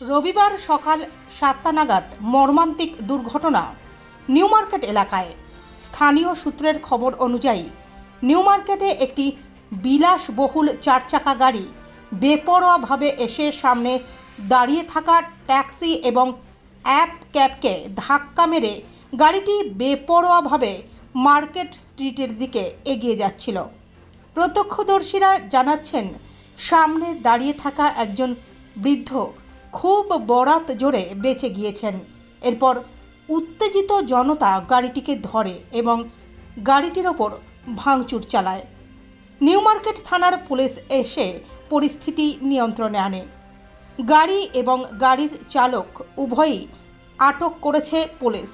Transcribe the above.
রবিবার সকাল সাতটা নাগাদ মর্মান্তিক দুর্ঘটনা নিউ মার্কেট এলাকায়। স্থানীয় সূত্রের খবর অনুযায়ী, নিউ মার্কেটে একটি বিলাসবহুল চার চাকা গাড়ি বেপরোয়াভাবে এসে সামনে দাঁড়িয়ে থাকা ট্যাক্সি এবং অ্যাপ ক্যাবকে ধাক্কা মেরে গাড়িটি বেপরোয়াভাবে মার্কেট স্ট্রিটের দিকে এগিয়ে যাচ্ছিল। প্রত্যক্ষদর্শীরা জানাচ্ছেন, সামনে দাঁড়িয়ে থাকা একজন বৃদ্ধ খুব বরাত জোরে বেঁচে গিয়েছেন। এরপর উত্তেজিত জনতা গাড়িটিকে ধরে এবং গাড়িটির ওপর ভাঙচুর চালায়। নিউ মার্কেট থানার পুলিশ এসে পরিস্থিতি নিয়ন্ত্রণে আনে। গাড়ি এবং গাড়ির চালক উভয়ই আটক করেছে পুলিশ।